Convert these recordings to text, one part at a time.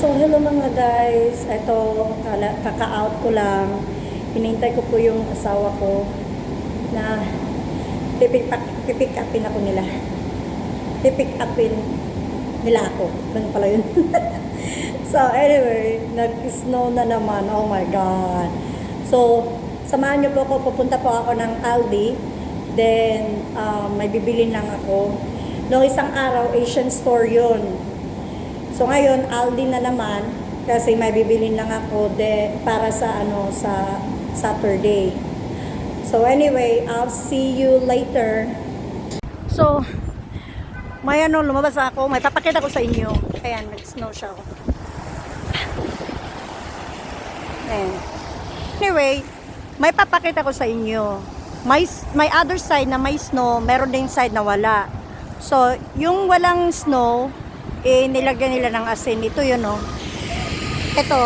So, hello mga guys. Ito, kaka-out ko lang. Hinintay ko po yung asawa ko na pipick, up, pipick upin ako nila. Pipick upin nila ako. Ganun pala yun. so, anyway, nag-snow na naman. Oh my God. So, samahan niyo po ako. Pupunta po ako ng Aldi. Then, um, may bibili lang ako. Noong isang araw, Asian store yun. So ngayon, Aldi na naman kasi may bibili lang ako de para sa ano sa Saturday. So anyway, I'll see you later. So may ano lumabas ako, may papakita ko sa inyo. Ayan, nag-snow siya ako. Ayan. Anyway, may papakita ko sa inyo. May, may other side na may snow, meron din side na wala. So, yung walang snow, eh, nilagyan nila ng asin. Ito yun, oh. Ito,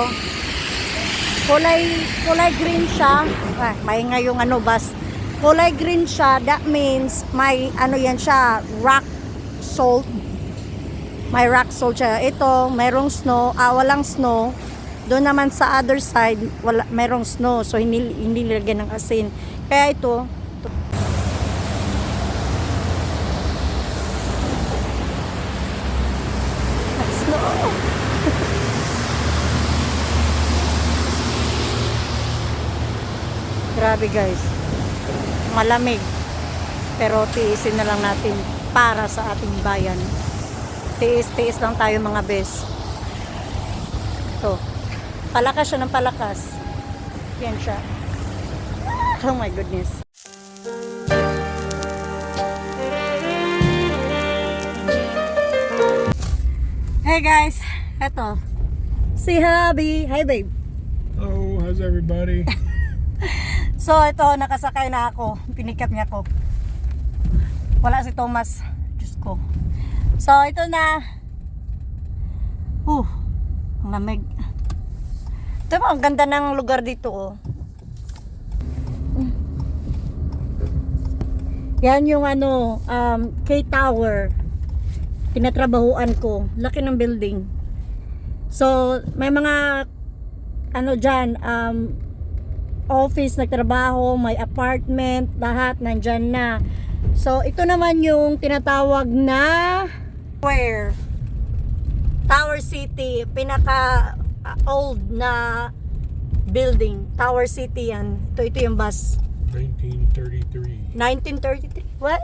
kulay, kulay green siya. Ah, may nga yung ano, bas. Kulay green siya, that means may, ano yan siya, rock salt. May rock salt siya. Ito, merong snow, ah, walang snow. Doon naman sa other side, wala, merong snow. So, hindi, hindi nilagyan ng asin. Kaya ito, snow. Grabe guys. Malamig. Pero tiisin na lang natin para sa ating bayan. Tiis-tiis lang tayo mga bes. Ito. Palakas siya ng palakas. Yan siya. Oh my goodness. Hey guys, eto. Si Habi. Hi babe. Oh, how's everybody? So ito, nakasakay na ako. Pinikap niya ako. Wala si Thomas. Diyos ko. So ito na. Uh, ang lamig. Ito ang ganda ng lugar dito oh. Yan yung ano, um, K-Tower. Tinatrabahuan ko. Laki ng building. So, may mga ano dyan, um, office, nagtrabaho, may apartment, lahat nandyan na. So, ito naman yung tinatawag na where? Tower City, pinaka uh, old na building. Tower City yan. Ito, ito yung bus. 1933. 1933. What?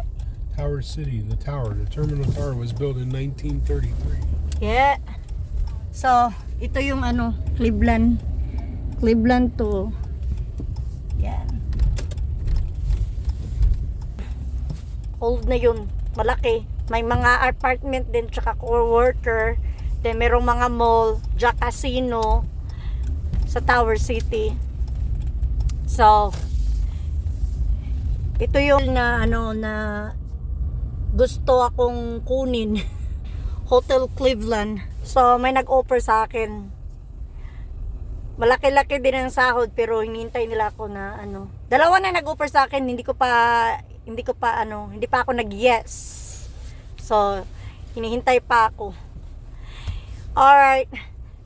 Tower City, the tower, the terminal tower was built in 1933. Yeah. So, ito yung ano, Cleveland. Cleveland to. Yan. Old na yun. Malaki. May mga apartment din, tsaka co-worker. Then, merong mga mall, Jack Casino sa Tower City. So, ito yung na ano na gusto akong kunin. Hotel Cleveland. So, may nag-offer sa akin. Malaki-laki din ang sahod pero hinihintay nila ako na ano. Dalawa na nag-offer sa akin, hindi ko pa hindi ko pa ano, hindi pa ako nag-yes. So, hinihintay pa ako. Alright.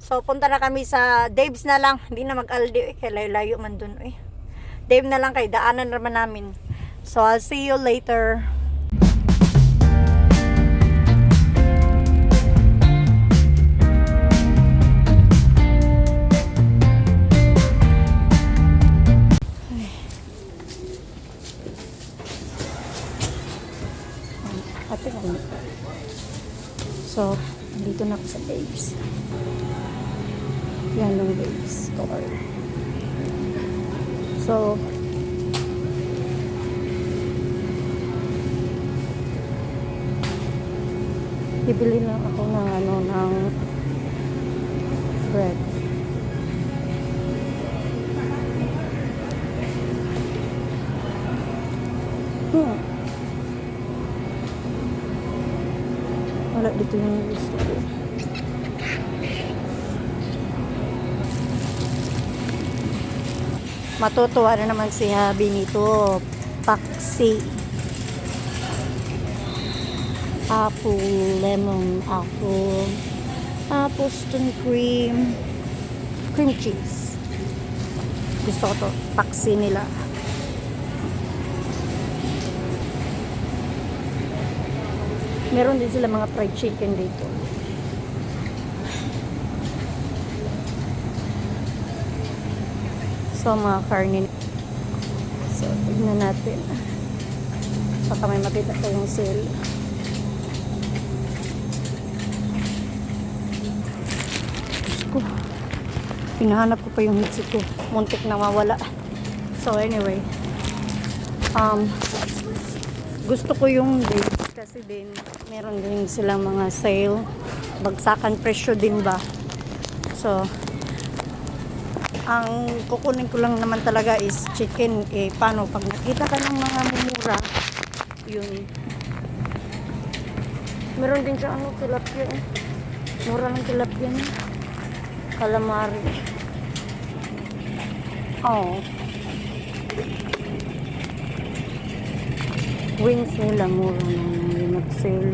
So, punta na kami sa Dave's na lang. Hindi na mag-aldi. Eh, kaya layo-layo man dun. Eh. Dave na lang kay daanan naman namin. So, I'll see you later. So, dito na ako sa Babes. Yan yung Babes store. So, bibili lang ako ng ano, ng bread. Wala dito yung gusto ko. Matutuwa na naman si Habi nito. Paksi. Apple, lemon, apple. Ah, Boston cream. Cream cheese. Gusto ko to. Paksi nila. Meron din sila mga fried chicken dito. So, mga karne. So, tignan natin. Baka may makita tayong sale. Ko. Pinahanap ko pa yung headset ko. Muntik na mawala. So, anyway. Um, gusto ko yung dates kasi din meron din silang mga sale. Bagsakan presyo din ba? So, ang kukunin ko lang naman talaga is chicken. Eh, paano? Pag nakita ka ng mga mumura, yun. Meron din siya ano, tilapia. eh. Mura ng tilapia niya. Calamari. Oh. Wings nila, mura na yung nag-sale.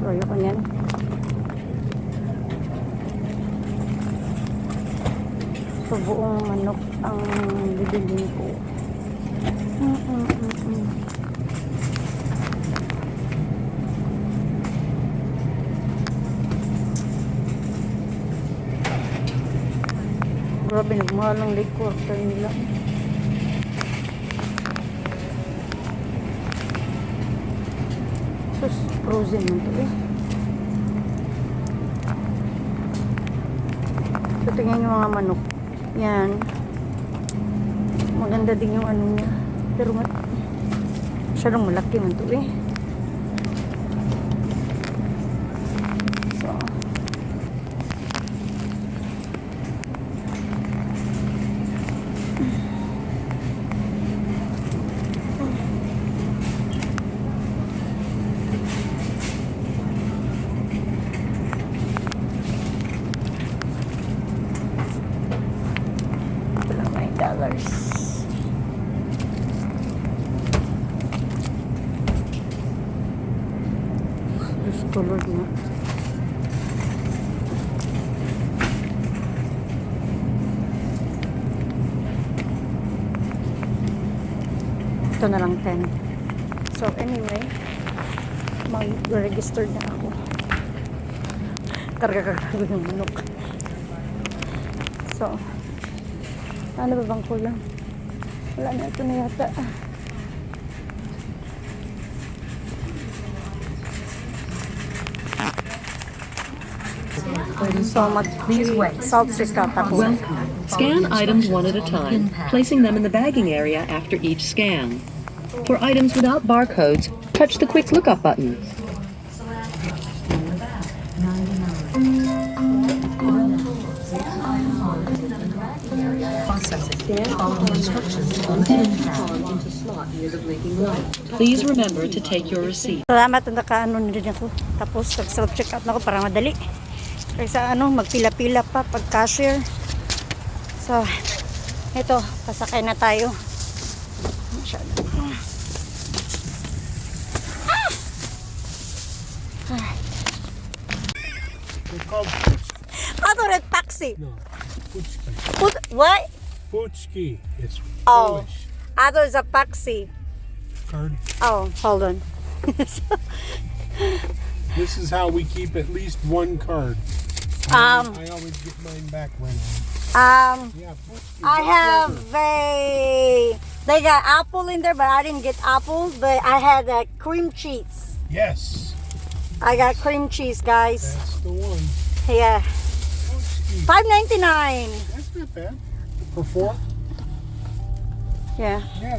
So, ayoko niyan. So, buong manok ang bibilin ko. Mm, mm, mm, mm. Grabe, nagmahal ang leg quarter nila. Frozen man to eh. So, tingnan yung mga manok. Yan. Maganda din yung ano niya. Pero ma masyadong malaki man to eh. Dollars. Diyos ko Lord na. Ito na lang 10. So anyway, mag-register na ako. Karga-karga yung manok. So, ano ba bang kulang? Wala na ito na yata. Salt tapos. Scan items one at a time, placing them in the bagging area after each scan. For items without barcodes, touch the quick lookup button. Please remember to take your receipt. Salamat na nakaano na din ako. Tapos nag-self check out na ako para madali. Kaysa ano, magpila-pila pa pag cashier. So, ito, pasakay na tayo. Masyado. They're called Ano red taxi? no. Put, what? Puchki. It's Oh. Polish Other is a taxi. card. Oh, hold on. This is how we keep at least one card. Um, I always get mine back when Um, yeah. I have a. They got apple in there, but I didn't get apple. But I had a cream cheese. Yes, I got cream cheese, guys. that's the one. Yeah, five ninety nine. That's not bad. For four? Yeah. Yeah.